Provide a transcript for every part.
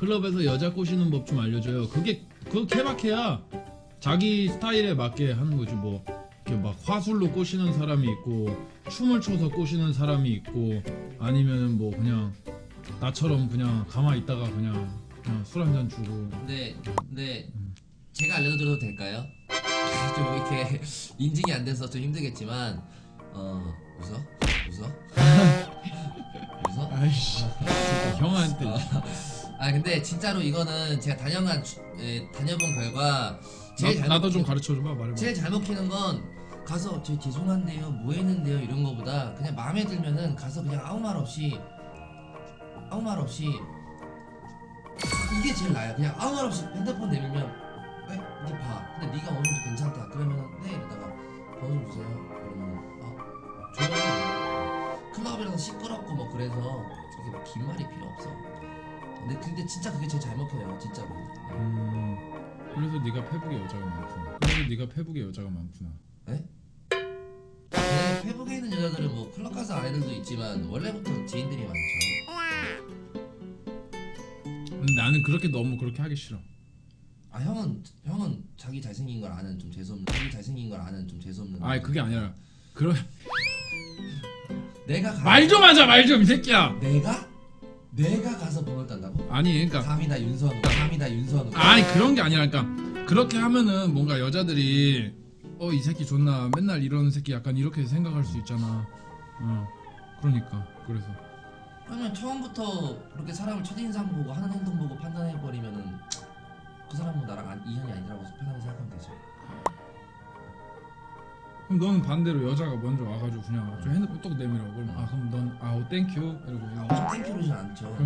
클럽에서 여자 꼬시는 법 좀 알려줘요. 그게 그거 케바케야. 자기 스타일에 맞게 하는 거지 뭐. 이렇게 막 화술로 꼬시는 사람이 있고 춤을 춰서 꼬시는 사람이 있고 아니면 뭐 그냥 나처럼 그냥 가만히 있다가 그냥, 그냥 술 한 잔 주고 근데 근데 제가 알려드려도 될까요? 좀 이렇게 인증이 안 돼서 좀 힘들겠지만 어 웃어 웃어 웃어 아이씨. 진짜 형한테. 아 근데 진짜로 이거는 제가 다녀간 주- 에, 다녀본 결과 제일 나, 잘 나도 좀 가르쳐 줘봐 말해봐. 제일 잘 먹히는 건 가서 저 죄송한데요 뭐 했는데요 이런 거보다 그냥 마음에 들면은 가서 그냥 아무 말 없이 아무 말 없이 이게 제일 나아요. 그냥 아무 말 없이 핸드폰 내밀면 에 이게 봐. 근데 네가 정도 괜찮다. 그러면은 네 이러다가 번호 좀 주세요. 그러면 아 클럽이라서 시끄럽고 뭐 그래서 이렇게 뭐긴 말이 필요 없어 근데 근데 진짜 그게 제일 잘 먹혀요 진짜로 음, 그래서 네가 페북에 여자가 많구나. 그래서 네가 페북에 여자가 많구나. 네? 네, 페북에 있는 여자들은 뭐 클럽 가서 아이들도 있지만 원래부터 지인들이 많죠. 근데 나는 그렇게 너무 그렇게 하기 싫어. 아 형은 형은 자기 잘생긴 걸 아는 좀 재수 없는 자기 잘생긴 걸 아는 좀 재수 없는. 아 그게 아니라 그런 내가 가, 말 좀 하자 말 좀 이 새끼야. 내가 내가 가서 번호 딴다고? 아니 그러니까 감히 나 윤선우, 감히 나 윤선우. 아니 그런 게 아니라 그러니까 그렇게 하면은 뭔가 여자들이 어 이 새끼 존나 맨날 이러는 새끼 약간 이렇게 생각할 수 있잖아. 어 그러니까 그래서 그러면 처음부터 그렇게 사람을 첫인상 보고 하는 행동 보고 판단해 버리면은 그 사람은 나랑 안, 인연이 아니라고 편하게 생각하면 되죠. 그럼 너는 반대로 여자가 먼저 와가지고 그냥 저 핸드폰 똑 내밀어. 그럼 아 그럼 넌 아우 땡큐 이러고 그냥 아, 땡큐로진 않죠.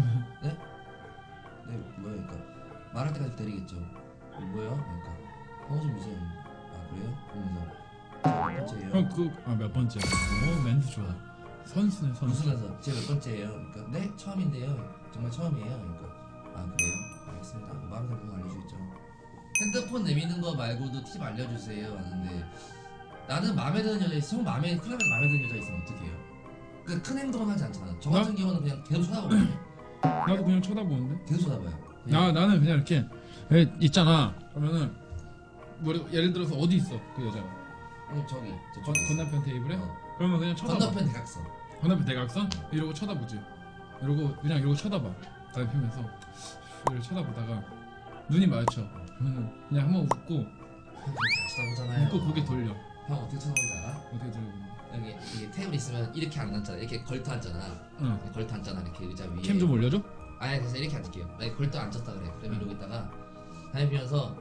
네? 네, 뭐예요? 그러니까 말할 때까지 기다리겠죠. 어, 뭐예요? 그러니까 번호 좀 주세요. 아 그래요? 그러면서 제몇 번째예요? 그럼 그아몇 번째? 어 멘트 좋아. 선수네 선수. 웃으면서 제몇 번째예요? 그러니까 네 처음인데요. 정말 처음이에요. 그러니까 아 그래요? 알겠습니다. 뭐 마음에 드는 거 알려주겠죠. 핸드폰 내미는 거 말고도 팁 알려주세요. 하는데 나는 마음에 드는 여자 있으면 마음에 클럽에서 마음에 드는 여자 있으면 어떻게 해요? 그큰 행동은 하지 않잖아. 저 같은 경우는 그냥 계속 쳐다보거든요. 나도 그냥 쳐다보는데. 계속 쳐다봐요. 나 나는 그냥 이렇게 에, 있잖아. 그러면은 뭐 예를 들어서 어디 있어 그 여자가 어, 저기 저 건, 저기 건너편 테이블에 어. 그러면 그냥 쳐다봐. 건너편 대각선. 건너편 대각선 이러고 쳐다보지. 이러고 그냥 이러고 쳐다봐. 담배 피면서 이렇게 쳐다보다가 눈이 마주쳐. 그러면 그냥 한번 웃고 형 쳐다보잖아요. 웃고 고개 돌려. 형 어떻게 쳐다보는지 알아? 어떻게 돌려? 여기 이게 테이블 있으면 이렇게 안 앉잖아. 이렇게 걸터 앉잖아. 응. 걸터 앉잖아. 이렇게 의자 위에. 캠좀 올려줘. 아니 그래서 이렇게 앉을게요. 만약 걸터 앉았다 그래. 그럼 이러고 있다가 담배 피면서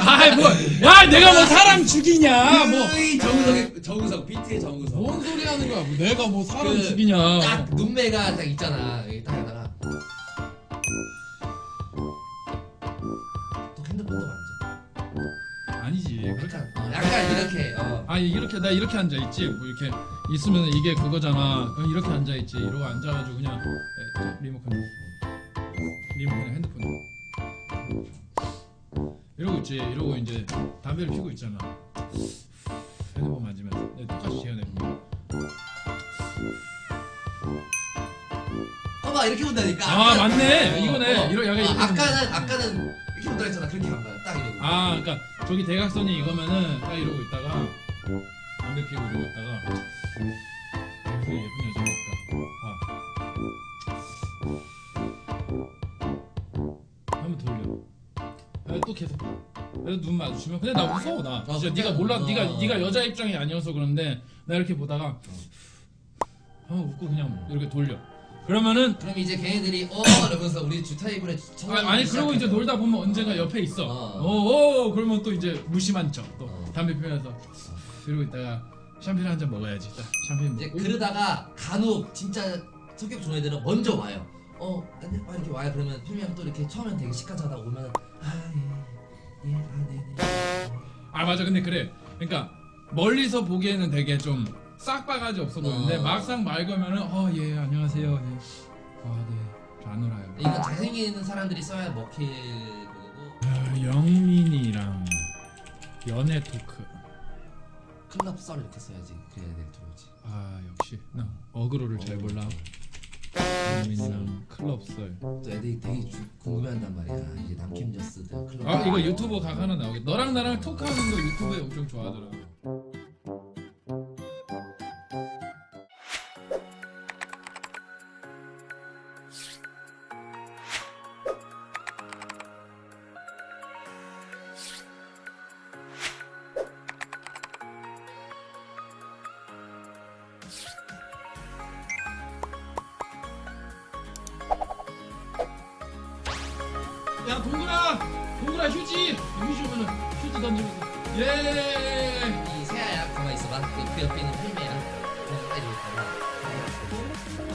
아이 뭐, 야 내가 뭐 사람 죽이냐? 뭐. 으이, 정우성 정우성 BT의 정우성. 뭔 소리 하는 거야? 뭐 내가 뭐 사람 그, 죽이냐? 딱 눈매가 딱 있잖아. 여기 딱 하다가 그렇게. 약간 어, 약간 이렇게. 어. 아니 이렇게 나 이렇게 앉아 있지. 뭐 이렇게 있으면 이게 그거잖아. 그냥 이렇게 앉아 있지. 이러고 앉아가지고 그냥 에, 저, 리모컨 리모컨 핸드폰 이러고 있지. 이러고 이제 담배를 피고 있잖아. 핸드폰 만지면서 내 똑같이 재현해보면 봐봐 이렇게 본다니까. 아 맞네. 어, 이거네. 어. 이러 약간 아, 이렇게 아까는 아까는 이렇게 본다 했잖아. 그렇게 안 봐요. 딱 이러고. 아, 그러니까 저기 대각선이 이거면은 딱 이러고 있다가 담배 피고 이러고 있다가 여기서 예쁜 여자가 있다. 봐. 한번 돌려. 아, 또 계속. 그래서 눈 마주치면 근데 나 무서워 나. 어, 진짜 근데- 네가 몰라, 어. 네가 네가 여자 입장이 아니어서 그런데 나 이렇게 보다가 한번 웃고 그냥 이렇게 돌려. 그러면은 그럼 이제 걔네들이 어 이러면서 우리 주 테이블에 아, 아니 그러고 이제 놀다 보면 언젠가 옆에 있어. 어. 어, 어, 그러면 또 이제 무심한 척, 또 어. 담배 피면서 이러고 있다가 샴페인 한 잔 먹어야지. 딱 샴페인 이제 먹고. 그러다가 간혹 진짜 성격 좋은 애들은 먼저 와요. 어, 안녕, 아, 이렇게 와요. 그러면 필면 또 이렇게 처음엔 되게 시큰하다가 오면 아 예, 예, 아 네네. 아 맞아, 근데 그래. 그러니까 멀리서 보기에는 되게 좀 싹 바가지 없어 보이는데 어. 막상 말 걸면은 어예 안녕하세요. 예. 아 네. 저안 놀아요. 이거 잘생기는 사람들이 써야 먹힐 그거고 아, 영민이랑 연애 토크. 클럽 썰 이렇게 써야지 그래야 될 들어오지. 아 역시 나 어그로를 잘 몰라 민남 클럽설 또 애들이 되게 주- 궁금해한단 말이야. 이제 남캠저스들 클럽. 아 이거 유튜브 각 하나 나오겠 너랑 나랑 톡하는 거 유튜브에 엄청 좋아하더라고 동그라 동그라 휴지 휴지 오면은 휴지 던지면서 예이 새아야 가만 있어봐. 그, 그 옆에 있는 팬이야. 그거 때리고 있다가.